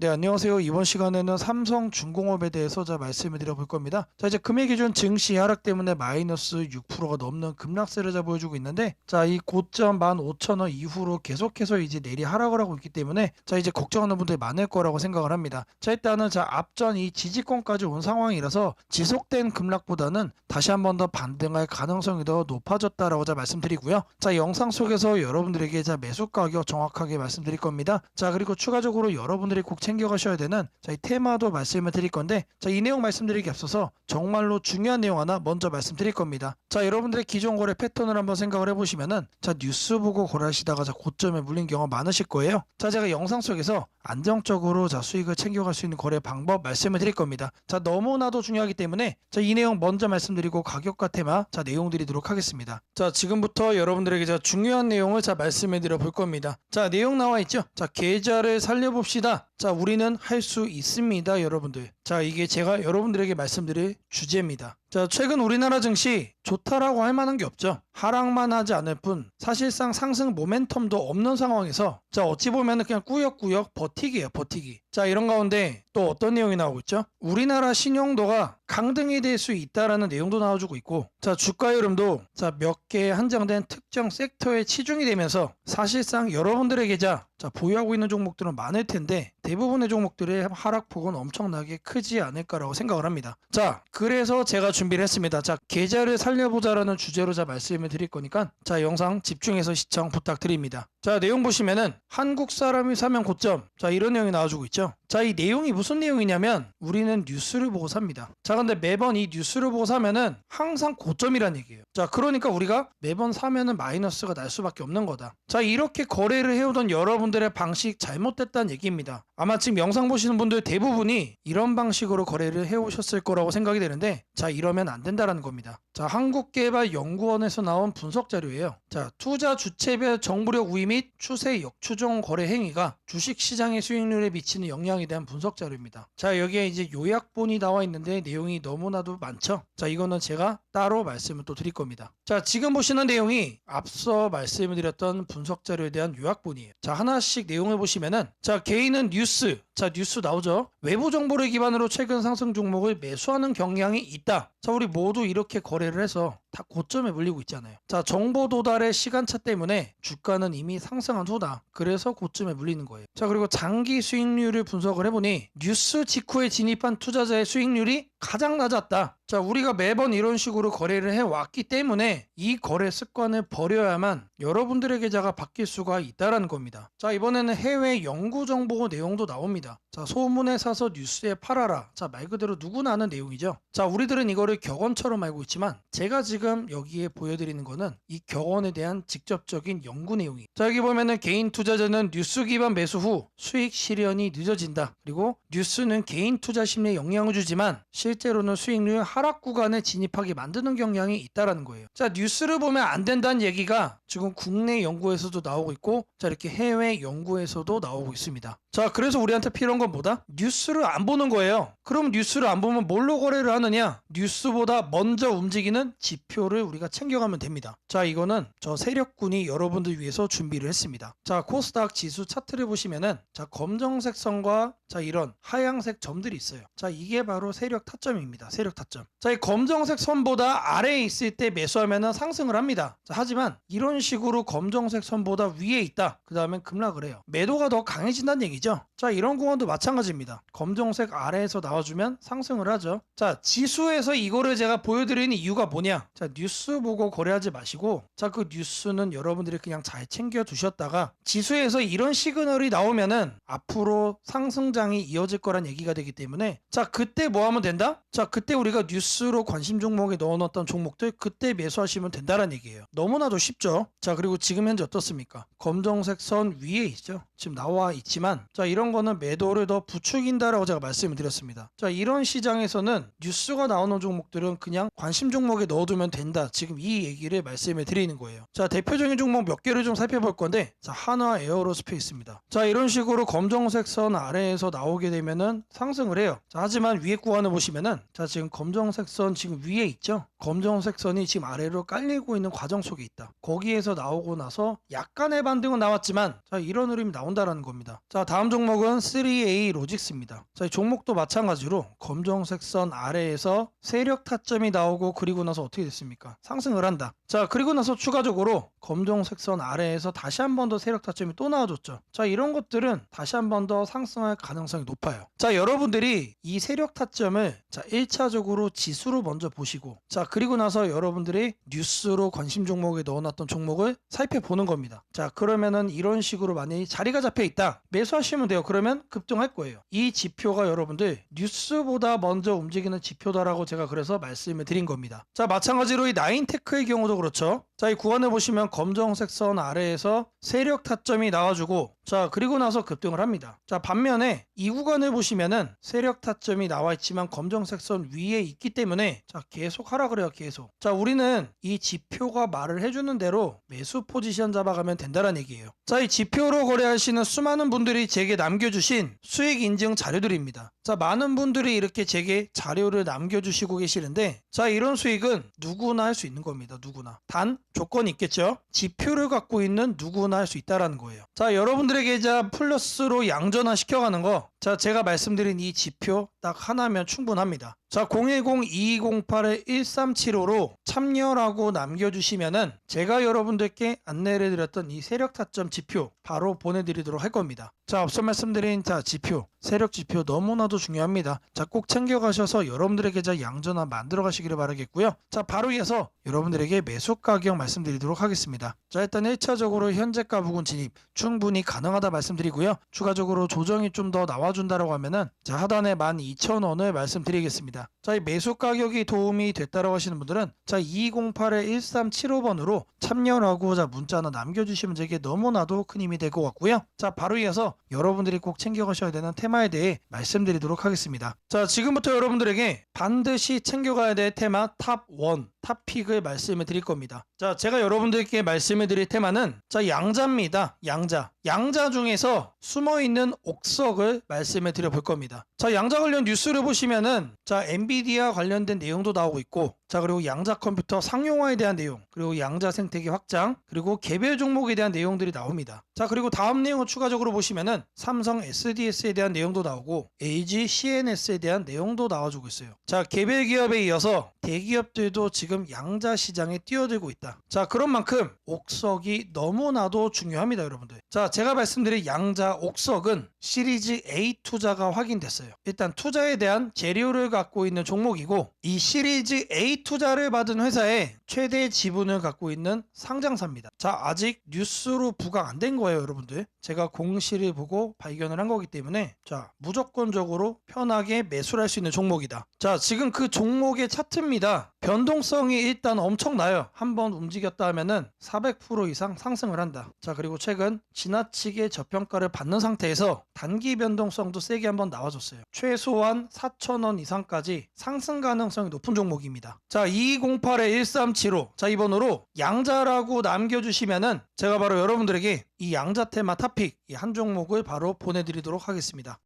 네, 안녕하세요. 이번 시간에는 삼성중공업에 대해서 자 말씀을 드려볼 겁니다. 자, 이제 금액 기준 증시 하락 때문에 마이너스 6%가 넘는 급락세를 자 보여주고 있는데, 자, 이 고점 15,000원 이후로 계속해서 이제 내리 하락을 하고 있기 때문에, 자, 이제 걱정하는 분들이 많을 거라고 생각을 합니다. 자, 일단은 자, 앞전 이 지지권까지 온 상황이라서 지속된 급락보다는 다시 한 번 더 반등할 가능성이 더 높아졌다라고 자 말씀드리고요. 자, 영상 속에서 여러분들에게 자 매수 가격 정확하게 말씀드릴 겁니다. 자, 그리고 추가적으로 여러분들이 꼭 챙겨가셔야 되는 자, 이 테마도 말씀을 드릴 건데, 자, 이 내용 말씀드리기 앞서서 정말로 중요한 내용 하나 먼저 말씀드릴 겁니다. 자, 여러분들의 기존 거래 패턴을 한번 생각을 해보시면은, 자, 뉴스 보고 거래하시다가 자, 고점에 물린 경우가 많으실 거예요. 자, 제가 영상 속에서 안정적으로 자, 수익을 챙겨갈 수 있는 거래 방법 말씀을 드릴 겁니다. 자, 너무나도 중요하기 때문에, 자, 이 내용 먼저 말씀드리고 가격과 테마, 자, 내용 드리도록 하겠습니다. 자, 지금부터 여러분들에게 자, 중요한 내용을 자, 말씀해 드려 볼 겁니다. 자, 내용 나와 있죠? 자, 계좌를 살려봅시다. 자, 우리는 할 수 있습니다, 여러분들. 자, 이게 제가 여러분들에게 말씀드릴 주제입니다. 자, 최근 우리나라 증시 좋다라고 할 만한 게 없죠. 하락만 하지 않을 뿐 사실상 상승 모멘텀도 없는 상황에서 자, 어찌 보면 그냥 꾸역꾸역 버티기예요, 버티기. 자, 이런 가운데 또 어떤 내용이 나오고 있죠? 우리나라 신용도가 강등이 될 수 있다라는 내용도 나와주고 있고 자, 주가 흐름도 자, 몇개 한정된 특정 섹터에 치중이 되면서 사실상 여러분들의 계좌 자, 보유하고 있는 종목들은 많을 텐데 대부분의 종목들의 하락폭은 엄청나게 크지 않을까라고 생각을 합니다. 자, 그래서 제가 준비를 했습니다. 자, 계좌를 살려보자라는 주제로 자 말씀을 드릴 거니까 자, 영상 집중해서 시청 부탁드립니다. 자, 내용 보시면은 한국 사람이 사면 고점. 자, 이런 내용이 나와주고 있죠. 자, 이 내용이 무슨 내용이냐면 우리는 뉴스를 보고 삽니다. 자, 근데 매번 이 뉴스를 보고 사면은 항상 고점이란 얘기예요. 자, 그러니까 우리가 매번 사면은 마이너스가 날 수밖에 없는 거다. 자, 이렇게 거래를 해오던 여러분들의 방식 잘못됐다는 얘기입니다. 아마 지금 영상 보시는 분들 대부분이 이런 방식으로 거래를 해오셨을 거라고 생각이 되는데 자, 이 러면 안 된다라는 겁니다. 자, 한국개발연구원에서 나온 분석 자료예요. 자, 투자 주체별 정보력 우위 및 추세 역추종 거래 행위가 주식 시장의 수익률에 미치는 영향에 대한 분석 자료입니다. 자, 여기에 이제 요약본이 나와 있는데 내용이 너무나도 많죠. 자, 이거는 제가 따로 말씀을 또 드릴 겁니다. 자, 지금 보시는 내용이 앞서 말씀을 드렸던 분석 자료에 대한 요약본이에요. 자, 하나씩 내용을 보시면은 자, 개인은 뉴스, 자, 뉴스 나오죠. 외부 정보를 기반으로 최근 상승 종목을 매수하는 경향이 있다. 자, 우리 모두 이렇게 거래를 해서 다 고점에 물리고 있잖아요. 자, 정보 도달의 시간차 때문에 주가는 이미 상승한 후다. 그래서 고점에 물리는 거예요. 자, 그리고 장기 수익률을 분석을 해보니 뉴스 직후에 진입한 투자자의 수익률이 가장 낮았다. 자, 우리가 매번 이런 식으로 거래를 해왔기 때문에 이 거래 습관을 버려야만 여러분들의 계좌가 바뀔 수가 있다라는 겁니다. 자, 이번에는 해외 연구 정보 내용도 나옵니다. 자, 소문에 사서 뉴스에 팔아라. 자, 말 그대로 누구나 아는 내용이죠. 자, 우리들은 이거를 격언처럼 알고 있지만 제가 지금 여기에 보여드리는 거는 이 격언에 대한 직접적인 연구 내용이. 자, 여기 보면은 개인 투자자는 뉴스 기반 매수 후 수익 실현이 늦어진다. 그리고 뉴스는 개인 투자 심리에 영향을 주지만 실제로는 수익률 하락 구간에 진입하게 만드는 경향이 있다라는 거예요. 자, 뉴스를 보면 안 된다는 얘기가 지금 국내 연구에서도 나오고 있고 자, 이렇게 해외 연구에서도 나오고 있습니다. 자, 그래서 우리한테 필요한 건 뭐다? 뉴스를 안 보는 거예요. 그럼 뉴스를 안 보면 뭘로 거래를 하느냐? 뉴스보다 먼저 움직이는 지표를 우리가 챙겨가면 됩니다. 자, 이거는 저 세력군이 여러분들 위해서 준비를 했습니다. 자, 코스닥 지수 차트를 보시면은 자, 검정색 선과 자, 이런 하양색 점들이 있어요. 자, 이게 바로 세력 타점입니다. 세력 타점. 자, 이 검정색 선보다 아래에 있을 때 매수하면은 상승을 합니다. 자, 하지만 이런 식으로 검정색 선보다 위에 있다. 그 다음엔 급락을 해요. 매도가 더 강해진다는 얘기죠. yo. 자, 이런 공원도 마찬가지입니다. 검정색 아래에서 나와주면 상승을 하죠. 자, 지수에서 이거를 제가 보여드리는 이유가 뭐냐? 자, 뉴스 보고 거래하지 마시고, 자, 그 뉴스는 여러분들이 그냥 잘 챙겨 두셨다가, 지수에서 이런 시그널이 나오면은 앞으로 상승장이 이어질 거란 얘기가 되기 때문에, 자, 그때 뭐 하면 된다? 자, 그때 우리가 뉴스로 관심 종목에 넣어놨던 종목들, 그때 매수하시면 된다는 얘기예요. 너무나도 쉽죠? 자, 그리고 지금 현재 어떻습니까? 검정색 선 위에 있죠? 지금 나와 있지만, 자, 이런 거는 매도를 더 부추긴다라고 제가 말씀을 드렸습니다. 자, 이런 시장에서는 뉴스가 나오는 종목들은 그냥 관심 종목에 넣어두면 된다. 지금 이 얘기를 말씀을 드리는 거예요. 자, 대표적인 종목 몇 개를 좀 살펴볼 건데, 자, 한화 에어로스페이스입니다. 자, 이런 식으로 검정색 선 아래에서 나오게 되면은 상승을 해요. 자, 하지만 위에 구간을 보시면은, 자, 지금 검정색 선 지금 위에 있죠? 검정색 선이 지금 아래로 깔리고 있는 과정 속에 있다. 거기에서 나오고 나서 약간의 반등은 나왔지만, 자, 이런 흐름이 나온다라는 겁니다. 자, 다음 종목은 종목은 3A 로직스입니다. 자, 이 종목도 마찬가지로 검정색 선 아래에서 세력 타점이 나오고 그리고 나서 어떻게 됐습니까? 상승을 한다. 자, 그리고 나서 추가적으로 검정색 선 아래에서 다시 한 번 더 세력 타점이 또 나와줬죠. 자, 이런 것들은 다시 한 번 더 상승할 가능성이 높아요. 자, 여러분들이 이 세력 타점을 자, 1차적으로 지수로 먼저 보시고 자, 그리고 나서 여러분들이 뉴스로 관심 종목에 넣어놨던 종목을 살펴보는 겁니다. 자, 그러면은 이런 식으로 만약에 자리가 잡혀 있다. 매수하시면 돼요. 그러면 급등할 거예요. 이 지표가 여러분들 뉴스보다 먼저 움직이는 지표다라고 제가 그래서 말씀을 드린 겁니다. 자, 마찬가지로 이 나인테크의 경우도 그렇죠. 자, 이 구간을 보시면 검정색 선 아래에서 세력 타점이 나와주고 자, 그리고 나서 급등을 합니다. 자, 반면에 이 구간을 보시면은 세력 타점이 나와 있지만 검정색 선 위에 있기 때문에 자, 계속 하라 그래요. 계속. 자, 우리는 이 지표가 말을 해주는 대로 매수 포지션 잡아가면 된다는 얘기예요. 자, 이 지표로 거래하시는 수많은 분들이 제게 남겨주신 수익 인증 자료들입니다. 자, 많은 분들이 이렇게 제게 자료를 남겨주시고 계시는데, 자, 이런 수익은 누구나 할 수 있는 겁니다. 누구나. 단, 조건이 있겠죠? 지표를 갖고 있는 누구나 할 수 있다라는 거예요. 자, 여러분들의 계좌 플러스로 양전화 시켜가는 거, 자, 제가 말씀드린 이 지표 딱 하나면 충분합니다. 자, 010-2208-1375로 참여라고 남겨주시면은 제가 여러분들께 안내를 드렸던 이 세력 타점 지표 바로 보내드리도록 할 겁니다. 자, 앞서 말씀드린 자, 지표, 세력 지표 너무나도 중요합니다. 자, 꼭 챙겨가셔서 여러분들의 계좌 양전화 만들어 가시기를 바라겠고요. 자, 바로 이어서 여러분들에게 매수 가격 말씀드리도록 하겠습니다. 자, 일단 1차적으로 현재가 부근 진입 충분히 가능하다 말씀드리고요. 추가적으로 조정이 좀 더 나와 준다라고 하면은 자, 하단에 12,000원을 말씀드리겠습니다. 자, 이 매수 가격이 도움이 됐다라고 하시는 분들은 자, 208-1375번으로 참여라고 자, 문자 하나 남겨주시면 제게 너무나도 큰 힘이 될 것 같고요. 자, 바로 이어서 여러분들이 꼭 챙겨가셔야 되는 테마에 대해 말씀드리도록 하겠습니다. 자, 지금부터 여러분들에게 반드시 챙겨가야 될 테마 탑 1, 탑픽을 말씀을 드릴 겁니다. 자, 제가 여러분들께 말씀을 드릴 테마는 자, 양자입니다. 양자. 양자 중에서 숨어 있는 옥석을 말씀을 드려 볼 겁니다. 자, 양자 관련 뉴스를 보시면은 자, 엔비디아 관련된 내용도 나오고 있고 자, 그리고 양자 컴퓨터 상용화에 대한 내용, 그리고 양자 생태계 확장, 그리고 개별 종목에 대한 내용들이 나옵니다. 자, 그리고 다음 내용을 추가적으로 보시면은 삼성 SDS에 대한 내용도 나오고 LG CNS에 대한 내용도 나와주고 있어요. 자, 개별 기업에 이어서 대기업들도 지금 양자 시장에 뛰어들고 있다. 자, 그런 만큼 옥석이 너무나도 중요합니다, 여러분들. 자, 제가 말씀드린 양자 옥석은 시리즈 A 투자가 확인됐어요. 일단 투자에 대한 재료를 갖고 있는 종목이고 이 시리즈 A 투자를 받은 회사의 최대 지분을 갖고 있는 상장사입니다. 자, 아직 뉴스로 부각 안 된 거예요, 여러분들. 제가 공시를 보고 발견을 한 거기 때문에 자, 무조건적으로 편하게 매수를 할 수 있는 종목이다. 자, 지금 그 종목의 차트입니다. 변동성이 일단 엄청나요. 한번 움직였다 하면은 400% 이상 상승을 한다. 자, 그리고 최근 지나치게 저평가를 받는 상태에서 단기 변동성도 세게 한번 나와줬어요. 최소한 4,000원 이상까지 상승 가능성이 높은 종목입니다. 자, 2208-1375. 자, 이 번호로 양자라고 남겨주시면은 제가 바로 여러분들에게 이 양자 테마 타픽 이 한 종목을 바로 보내드리도록 하겠습니다.